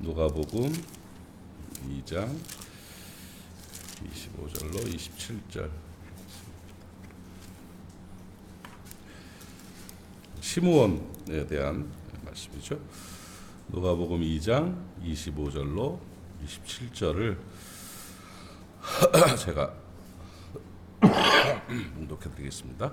누가복음 2장 25절로 27절. 시므온에 대한 말씀이죠. 누가복음 2장 25절로 27절을 제가 봉독해 드리겠습니다.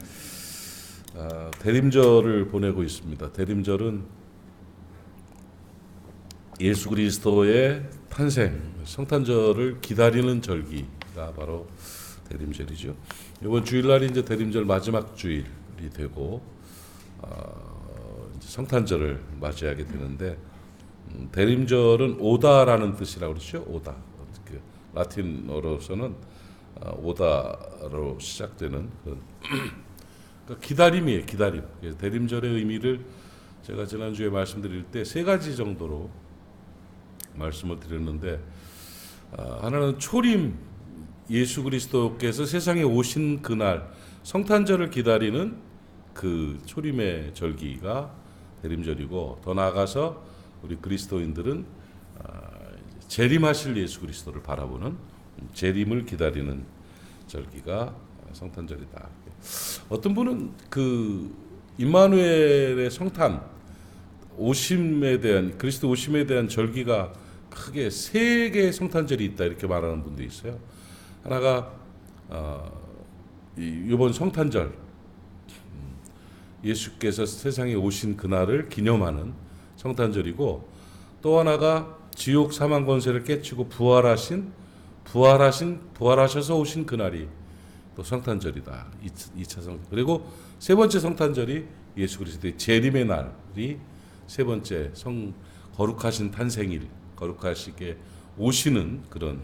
아, 대림절을 보내고 있습니다. 대림절은 예수 그리스도의 탄생, 성탄절을 기다리는 절기가 바로 대림절이죠. 이번 주일날이 이제 대림절 마지막 주일이 되고 어, 성탄절을 맞이하게 되는데 음, 대림절은 오다라는 뜻이라고 그러죠. 오다. 그 라틴어로서는 어, 오다로 시작되는 그 그러니까 기다림이에요. 기다림. 대림절의 의미를 제가 지난주에 말씀드릴 때 세 가지 정도로 말씀을 드렸는데 아, 하나는 초림 예수 그리스도께서 세상에 오신 그날 성탄절을 기다리는 그 초림의 절기가 대림절이고 더 나아가서 우리 그리스도인들은 아, 재림하실 예수 그리스도를 바라보는 재림을 기다리는 절기가 성탄절이다. 어떤 분은 그 임마누엘의 성탄 오심에 대한 그리스도 오심에 대한 절기가 크게 세 개의 성탄절이 있다 이렇게 말하는 분도 있어요. 하나가 어, 이, 이번 성탄절 음, 예수께서 세상에 오신 그날을 기념하는 성탄절이고 또 하나가 지옥 사망 권세를 깨치고 부활하신 부활하신 부활하셔서 오신 그날이 또 성탄절이다. 2차 성 그리고 세 번째 성탄절이 예수 그리스도의 재림의 날이 세 번째 성 거룩하신 탄생일 거룩하시게 오시는 그런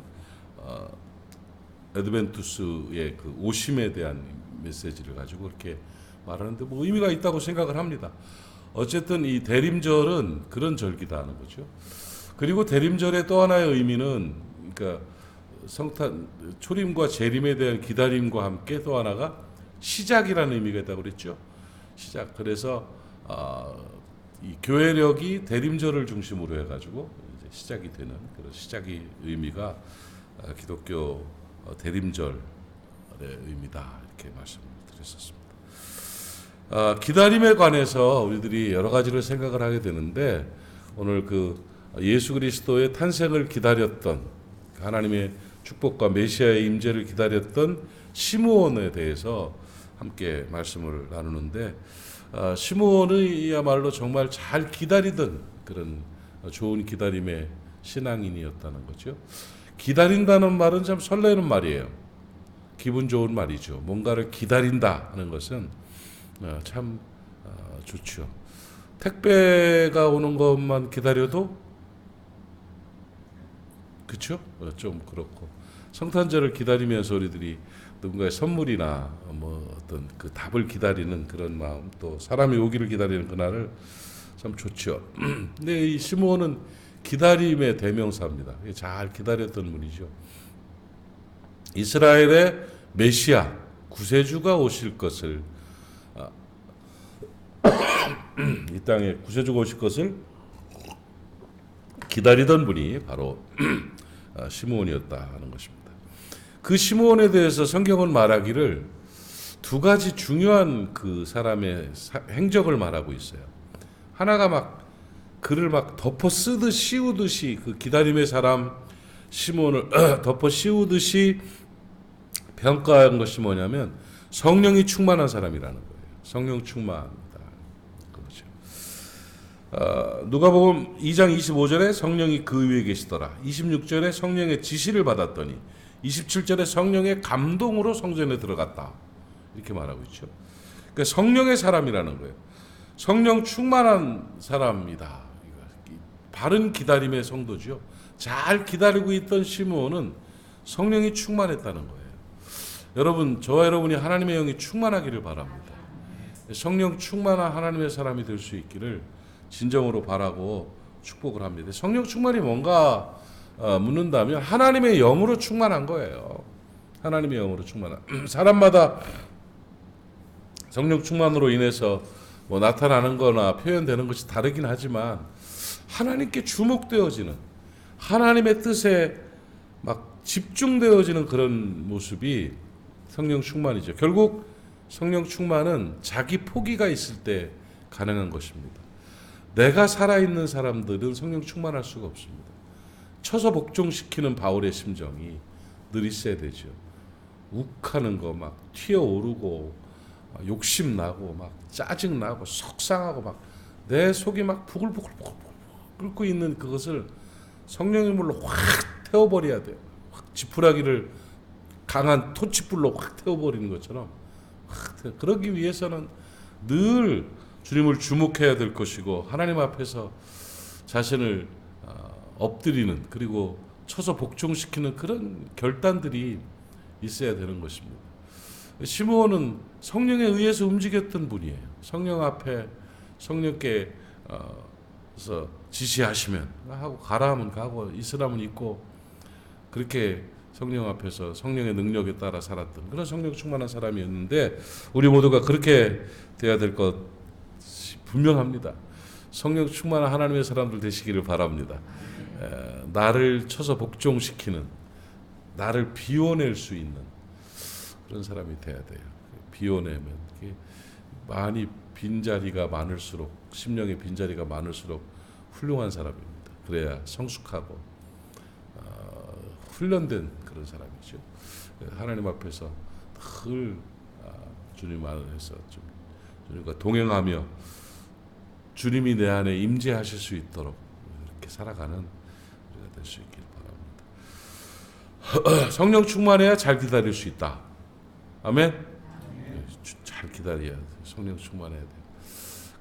어, 에드벤투스의 그 오심에 대한 메시지를 가지고 그렇게 말하는데 뭐 의미가 있다고 생각을 합니다. 어쨌든 이 대림절은 그런 절기다 하는 거죠. 그리고 대림절의 또 하나의 의미는 그러니까 성탄 초림과 재림에 대한 기다림과 함께 또 하나가 시작이라는 의미가 있다고 그랬죠. 시작. 그래서 어, 이 교회력이 대림절을 중심으로 해가지고 시작이 되는 그런 시작이 의미가 어, 기독교 어, 대림절의 의미다 이렇게 말씀을 드렸었습니다. 어, 기다림에 관해서 우리들이 여러 가지를 생각을 하게 되는데 오늘 그 예수 그리스도의 탄생을 기다렸던 하나님의 축복과 메시아의 임재를 기다렸던 시므온에 대해서 함께 말씀을 나누는데 어, 시므온이야말로 정말 잘 기다리던 그런 좋은 기다림의 신앙인이었다는 거죠. 기다린다는 말은 참 설레는 말이에요. 기분 좋은 말이죠. 뭔가를 기다린다 하는 것은 어, 참 어, 좋죠. 택배가 오는 것만 기다려도 그렇죠? 좀 그렇고 성탄절을 기다리면서 우리들이 누군가의 선물이나 뭐 어떤 그 답을 기다리는 그런 마음 또 사람이 오기를 기다리는 그날을 참 좋죠. 근데 이 시므온은 기다림의 대명사입니다. 잘 기다렸던 분이죠. 이스라엘의 메시아 구세주가 오실 것을 아, 이 땅에 구세주가 오실 것을 기다리던 분이 바로 아, 시므온이었다 하는 것입니다. 그 시므온에 대해서 성경은 말하기를 두 가지 중요한 그 사람의 사- 행적을 말하고 있어요. 하나가 막 글을 막 덮어 쓰듯 씌우듯이 그 기다림의 사람 시몬을 덮어 씌우듯이 평가한 것이 뭐냐면 성령이 충만한 사람이라는 거예요. 성령 충만이다. 그렇죠. 어, 누가복음 2장 25절에 성령이 그 위에 계시더라. 26절에 성령의 지시를 받았더니 27절에 성령의 감동으로 성전에 들어갔다. 이렇게 말하고 있죠. 그러니까 성령의 사람이라는 거예요. 성령 충만한 사람이다. 바른 기다림의 성도죠. 잘 기다리고 있던 시므온은 성령이 충만했다는 거예요. 여러분, 저와 여러분이 하나님의 영이 충만하기를 바랍니다. 성령 충만한 하나님의 사람이 될 수 있기를 진정으로 바라고 축복을 합니다. 성령 충만이 뭔가 어, 묻는다면 하나님의 영으로 충만한 거예요. 하나님의 영으로 충만한 사람마다 성령 충만으로 인해서 뭐 나타나는 거나 표현되는 것이 다르긴 하지만 하나님께 주목되어지는 하나님의 뜻에 막 집중되어지는 그런 모습이 성령 충만이죠. 결국 성령 충만은 자기 포기가 있을 때 가능한 것입니다. 내가 살아있는 사람들은 성령 충만할 수가 없습니다. 쳐서 복종시키는 바울의 심정이 늘 있어야 되죠. 욱하는 거 막 튀어오르고 막 욕심 나고 막 짜증 나고 속상하고 막 내 속이 막 부글부글 끓고 있는 그것을 성령의 물로 확 태워버려야 돼요. 확 지푸라기를 강한 토치불로 확 태워버리는 것처럼 확. 그러기 위해서는 늘 주님을 주목해야 될 것이고 하나님 앞에서 자신을 어, 엎드리는 그리고 쳐서 복종시키는 그런 결단들이 있어야 되는 것입니다. 시므온은 성령에 의해서 움직였던 분이에요. 성령 앞에 성령께 어,서 지시하시면 하고 가라 하면 가고 있으라면 있고 그렇게 성령 앞에서 성령의 능력에 따라 살았던 그런 성령 충만한 사람이었는데 우리 모두가 그렇게 돼야 될 것이 분명합니다. 성령 충만한 하나님의 사람들 되시기를 바랍니다. 에, 나를 쳐서 복종시키는 나를 비워낼 수 있는 그런 사람이 돼야 돼요. 비워내면 많이 빈 자리가 많을수록 심령의 빈 자리가 많을수록 훌륭한 사람입니다. 그래야 성숙하고 어, 훈련된 그런 사람이죠. 하나님 앞에서 늘 아, 주님 안에서 좀 주님과 동행하며 주님이 내 안에 임재하실 수 있도록 이렇게 살아가는 우리가 될 수 있기를 바랍니다. 성령 충만해야 잘 기다릴 수 있다. 아멘. 네, 주- 잘 기다려야 돼. 성령 충만해야 돼.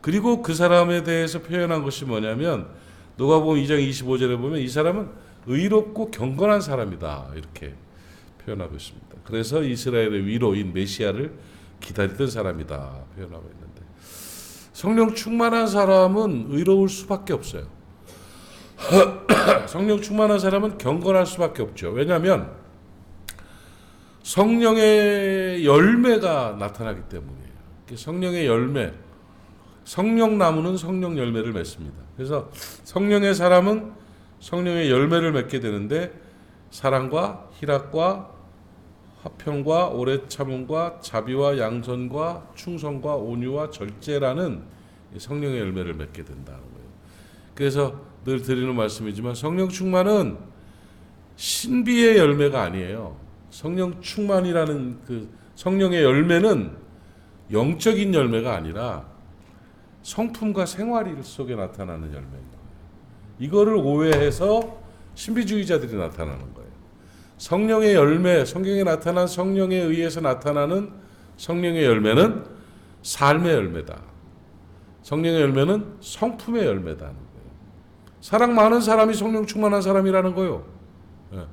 그리고 그 사람에 대해서 표현한 것이 뭐냐면 누가복음 2장 25절에 보면 이 사람은 의롭고 경건한 사람이다 이렇게 표현하고 있습니다. 그래서 이스라엘의 위로인 메시아를 기다리던 사람이다 표현하고 있는데 성령 충만한 사람은 의로울 수밖에 없어요. 성령 충만한 사람은 경건할 수밖에 없죠. 왜냐하면 성령의 열매가 나타나기 때문이에요. 성령의 열매, 성령 나무는 성령 열매를 맺습니다. 그래서 성령의 사람은 성령의 열매를 맺게 되는데 사랑과 희락과 화평과 오래 참음과 자비와 양선과 충성과 온유와 절제라는 이 성령의 열매를 맺게 된다는 거예요. 그래서 늘 드리는 말씀이지만 성령 충만은 신비의 열매가 아니에요. 성령 충만이라는 그 성령의 열매는 영적인 열매가 아니라 성품과 생활 속에 나타나는 거예요. 이거를 오해해서 신비주의자들이 나타나는 거예요. 성령의 열매, 성경에 나타난 성령에 의해서 나타나는 성령의 열매는 삶의 열매다. 성령의 열매는 성품의 거예요. 사랑 많은 사람이 성령 충만한 사람이라는 거예요. 예.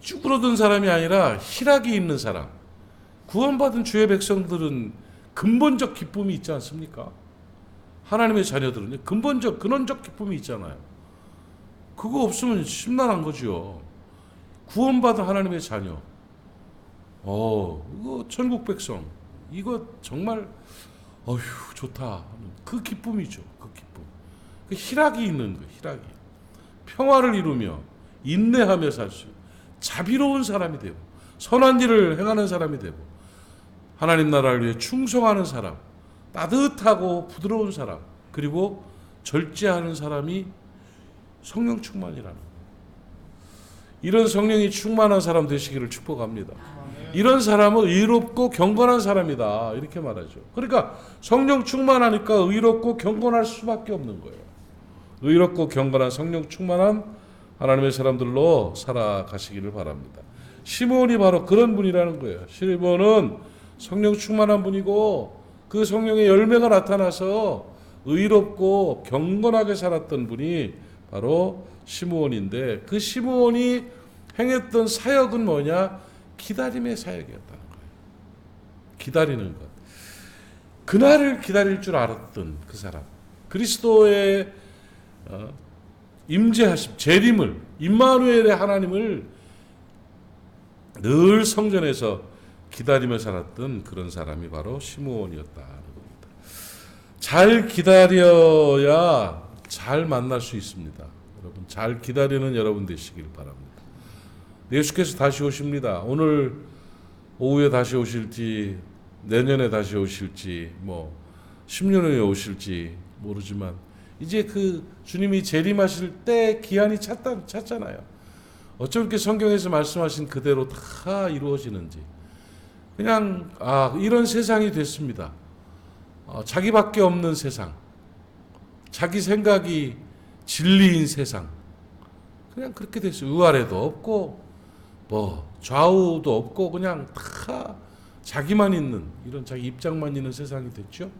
쭈그러든 사람이 아니라 희락이 있는 사람. 구원받은 주의 백성들은 근본적 기쁨이 있지 않습니까? 하나님의 자녀들은 근본적 근원적 기쁨이 있잖아요. 그거 없으면 심란한 거죠. 구원받은 하나님의 자녀. 어, 이거 천국 백성. 이거 정말 어휴, 좋다. 그 기쁨이죠. 그 기쁨. 그 희락이 있는 거, 희락이. 평화를 이루며 인내하며 살 수. 자비로운 사람이 되고 선한 일을 행하는 사람이 되고 하나님 나라를 위해 충성하는 사람, 따뜻하고 부드러운 사람, 그리고 절제하는 사람이 성령 충만이라는 거예요. 이런 성령이 충만한 사람 되시기를 축복합니다. 이런 사람은 의롭고 경건한 사람이다. 이렇게 말하죠. 그러니까 성령 충만하니까 의롭고 경건할 수밖에 없는 거예요. 의롭고 경건한 성령 충만한 하나님의 사람들로 살아가시기를 바랍니다. 시몬이 바로 그런 분이라는 거예요. 시몬은 성령 충만한 분이고 그 성령의 열매가 나타나서 의롭고 경건하게 살았던 분이 바로 시므온인데 그 시므온이 행했던 사역은 뭐냐? 기다림의 사역이었다는 거예요. 기다리는 것. 그날을 기다릴 줄 알았던 그 사람. 그리스도의 어, 임재하심, 재림을 임마누엘의 하나님을 늘 성전에서 기다리며 살았던 그런 사람이 바로 시므온이었다는 겁니다. 잘 기다려야 잘 만날 수 있습니다. 여러분 잘 기다리는 여러분 되시길 바랍니다. 예수께서 다시 오십니다. 오늘 오후에 다시 오실지 내년에 다시 오실지 뭐 10년 후에 오실지 모르지만 이제 그 주님이 재림하실 때 기한이 찼다, 찼잖아요. 어쩜 이렇게 성경에서 말씀하신 그대로 다 이루어지는지 그냥 아 이런 세상이 됐습니다. 어, 자기밖에 없는 세상, 자기 생각이 진리인 세상, 그냥 그렇게 됐어요. 의아래도 없고 뭐 좌우도 없고 그냥 다 자기만 있는 이런 자기 입장만 있는 세상이 됐죠.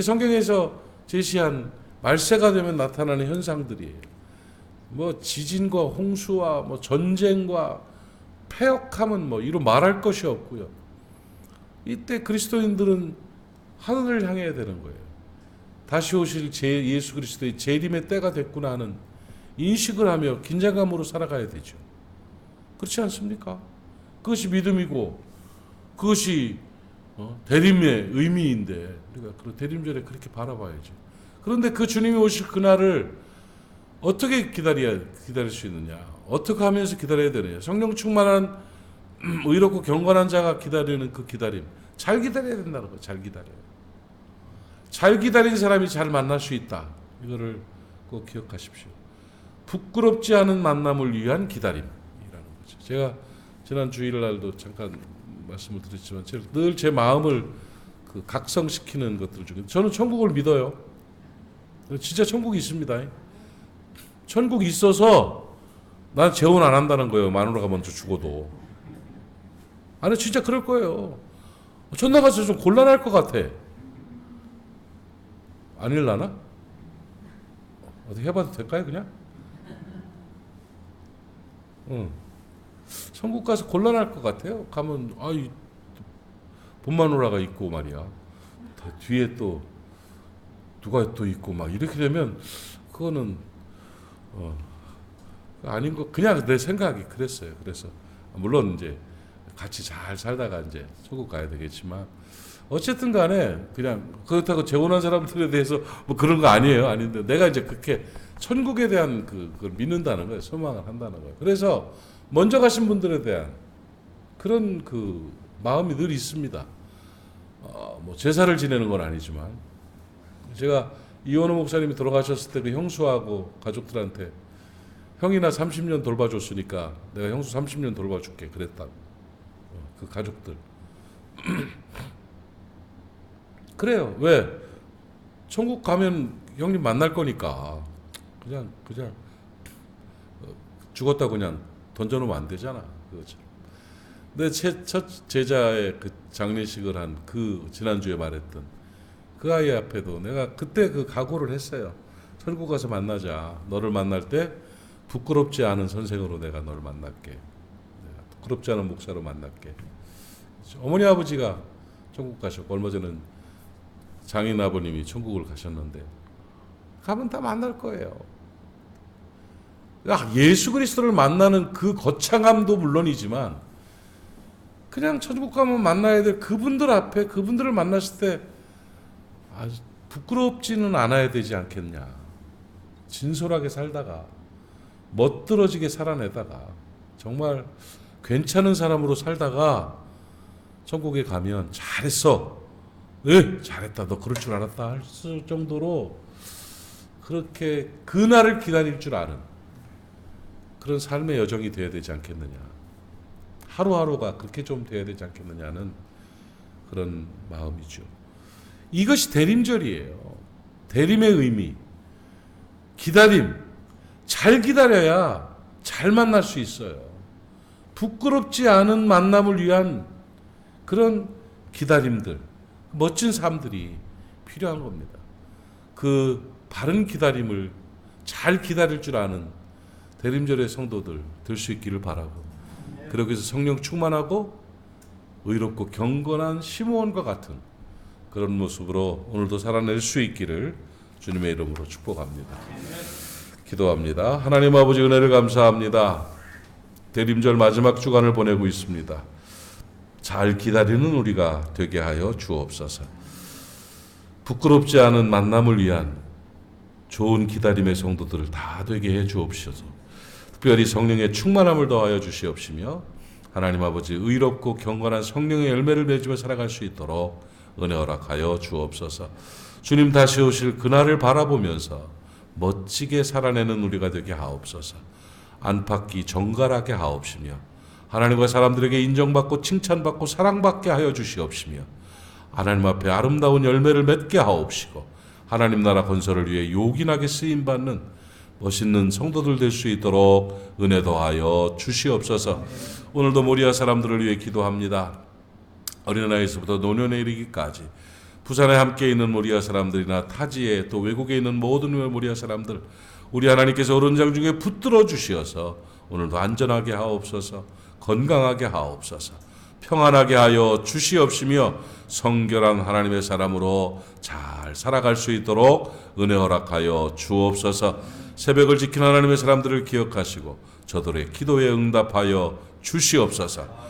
성경에서 제시한 말세가 되면 나타나는 현상들이에요. 뭐 지진과 홍수와 뭐 전쟁과 폐역함은 뭐 이로 말할 것이 없고요. 이때 그리스도인들은 하늘을 향해야 되는 거예요. 다시 오실 제 예수 그리스도의 재림의 때가 됐구나 하는 인식을 하며 긴장감으로 살아가야 되죠. 그렇지 않습니까? 그것이 믿음이고 그것이 어, 대림의 의미인데 우리가 그 대림절에 그렇게 바라봐야죠. 그런데 그 주님이 오실 그날을 어떻게 기다려야 기다릴 수 있느냐? 어떻게 하면서 기다려야 되느냐? 성령 충만한 의롭고 경건한 자가 기다리는 그 기다림 잘 기다려야 된다는 거. 잘 기다려요. 잘 기다린 사람이 잘 만날 수 있다. 이거를 꼭 기억하십시오. 부끄럽지 않은 만남을 위한 기다림이라는 거죠. 제가 지난 주일 날도 잠깐 말씀을 드렸지만 늘 제 마음을 그 각성시키는 것들 중에 저는 천국을 믿어요. 진짜 천국이 있습니다. 천국이 있어서 난 재혼 안 한다는 거예요. 마누라가 먼저 죽어도. 아니 진짜 그럴 거예요. 천당 가서 좀 곤란할 것 같아. 아닐라나? 어떻게 해봐도 될까요, 그냥? 응. 천국 가서 곤란할 것 같아요. 가면 아이 본마누라가 있고 말이야. 뒤에 또 누가 또 있고 막 이렇게 되면 그거는 어 아닌 거 그냥 내 생각이 그랬어요. 그래서 물론 이제 같이 잘 살다가 이제 천국 가야 되겠지만 어쨌든 간에 그냥 그렇다고 재혼한 사람들에 대해서 뭐 그런 거 아니에요. 아닌데 내가 이제 그렇게 천국에 대한 그, 그걸 믿는다는 거예요. 소망을 한다는 거예요. 그래서 먼저 가신 분들에 대한 그런 그 마음이 늘 있습니다. 어, 뭐 제사를 지내는 건 아니지만 제가 이원호 목사님이 돌아가셨을 때 그 형수하고 가족들한테 형이나 30년 돌봐줬으니까 내가 형수 30년 돌봐줄게. 그랬다고. 어, 그 가족들. 그래요. 왜? 천국 가면 형님 만날 거니까. 그냥 그냥 어, 죽었다 그냥 던져놓으면 안 되잖아 그거처럼 내첫 제자의 그 장례식을 한 그 지난주에 말했던 그 아이 앞에도 내가 그때 그 각오를 했어요. 천국 가서 만나자. 너를 만날 때 부끄럽지 않은 선생으로 내가 너를 만날게. 내가 부끄럽지 않은 목사로 만날게. 어머니 아버지가 천국 가셨고 얼마 전에 장인 아버님이 천국을 가셨는데 가면 다 만날 거예요. 예수 그리스도를 만나는 그 거창함도 물론이지만 그냥 천국 가면 만나야 될 그분들 앞에 그분들을 만났을 때 아, 부끄럽지는 않아야 되지 않겠냐. 진솔하게 살다가 멋들어지게 살아내다가 정말 괜찮은 사람으로 살다가 천국에 가면 잘했어. 예, 잘했다. 너 그럴 줄 알았다. 할수 정도로 그렇게 그날을 기다릴 줄 아는 그런 삶의 여정이 되어야 되지 않겠느냐. 하루하루가 그렇게 좀 되어야 되지 않겠느냐는 그런 마음이죠. 이것이 대림절이에요. 대림의 의미. 기다림. 잘 기다려야 잘 만날 수 있어요. 부끄럽지 않은 만남을 위한 그런 기다림들, 멋진 삶들이 필요한 겁니다. 그 바른 기다림을 잘 기다릴 줄 아는 대림절의 성도들 될 수 있기를 바라고 그러기 위해서 성령 충만하고 의롭고 경건한 시므온과 같은 그런 모습으로 오늘도 살아낼 수 있기를 주님의 이름으로 축복합니다. 기도합니다. 하나님 아버지 은혜를 감사합니다. 대림절 마지막 주간을 보내고 있습니다. 잘 기다리는 우리가 되게 하여 주옵소서. 부끄럽지 않은 만남을 위한 좋은 기다림의 성도들을 다 되게 해 주옵소서. 특별히 성령의 충만함을 더하여 주시옵시며 하나님 아버지 의롭고 경건한 성령의 열매를 맺으며 살아갈 수 있도록 은혜 허락하여 주옵소서. 주님 다시 오실 그날을 바라보면서 멋지게 살아내는 우리가 되게 하옵소서. 안팎이 정갈하게 하옵시며 하나님과 사람들에게 인정받고 칭찬받고 사랑받게 하여 주시옵시며 하나님 앞에 아름다운 열매를 맺게 하옵시고 하나님 나라 건설을 위해 요긴하게 쓰임 받는 멋있는 성도들 될 수 있도록 은혜 더하여 주시옵소서. 오늘도 모리아 사람들을 위해 기도합니다. 어린아이에서부터 노년에 이르기까지 부산에 함께 있는 모리아 사람들이나 타지에 또 외국에 있는 모든 모리아 사람들 우리 하나님께서 오른장 중에 붙들어 주시어서 오늘도 안전하게 하옵소서 건강하게 하옵소서 평안하게 하여 주시옵시며 성결한 하나님의 사람으로 잘 살아갈 수 있도록 은혜 허락하여 주옵소서. 새벽을 지킨 하나님의 사람들을 기억하시고 저들의 기도에 응답하여 주시옵소서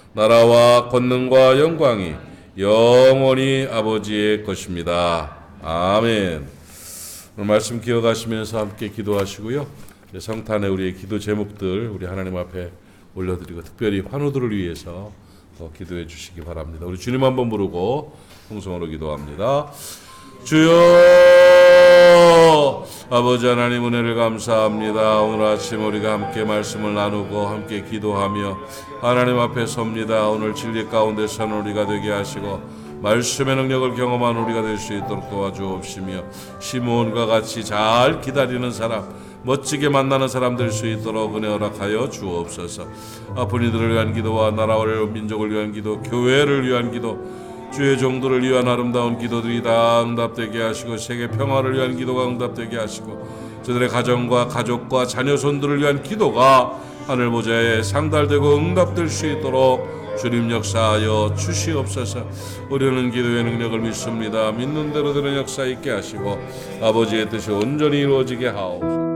나라와 권능과 영광이 영원히 아버지의 것입니다. 아멘. 오늘 말씀 기억하시면서 함께 기도하시고요. 성탄에 우리의 기도 제목들 우리 하나님 앞에 올려드리고 특별히 환우들을 위해서 더 기도해 주시기 바랍니다. 우리 주님 한번 부르고 통성으로 기도합니다. 주여 아버지 하나님 은혜를 감사합니다. 오늘 아침 우리가 함께 말씀을 나누고 함께 기도하며 하나님 앞에 섭니다. 오늘 진리 가운데 선 우리가 되게 하시고 말씀의 능력을 경험한 우리가 될 수 있도록 도와주옵시며 시므온과 같이 잘 기다리는 사람 멋지게 만나는 사람 될 수 있도록 은혜 허락하여 주옵소서. 아픈 이들을 위한 기도와 나라를 민족을 위한 기도, 교회를 위한 기도, 주의 종들을 위한 아름다운 기도들이 다 응답되게 하시고 세계 평화를 위한 기도가 응답되게 하시고 저들의 가정과 가족과 자녀 손들을 위한 기도가 하늘 보좌에 상달되고 응답될 수 있도록 주님 역사하여 주시옵소서. 우리는 기도의 능력을 믿습니다. 믿는 대로 되는 역사 있게 하시고 아버지의 뜻이 온전히 이루어지게 하옵소서.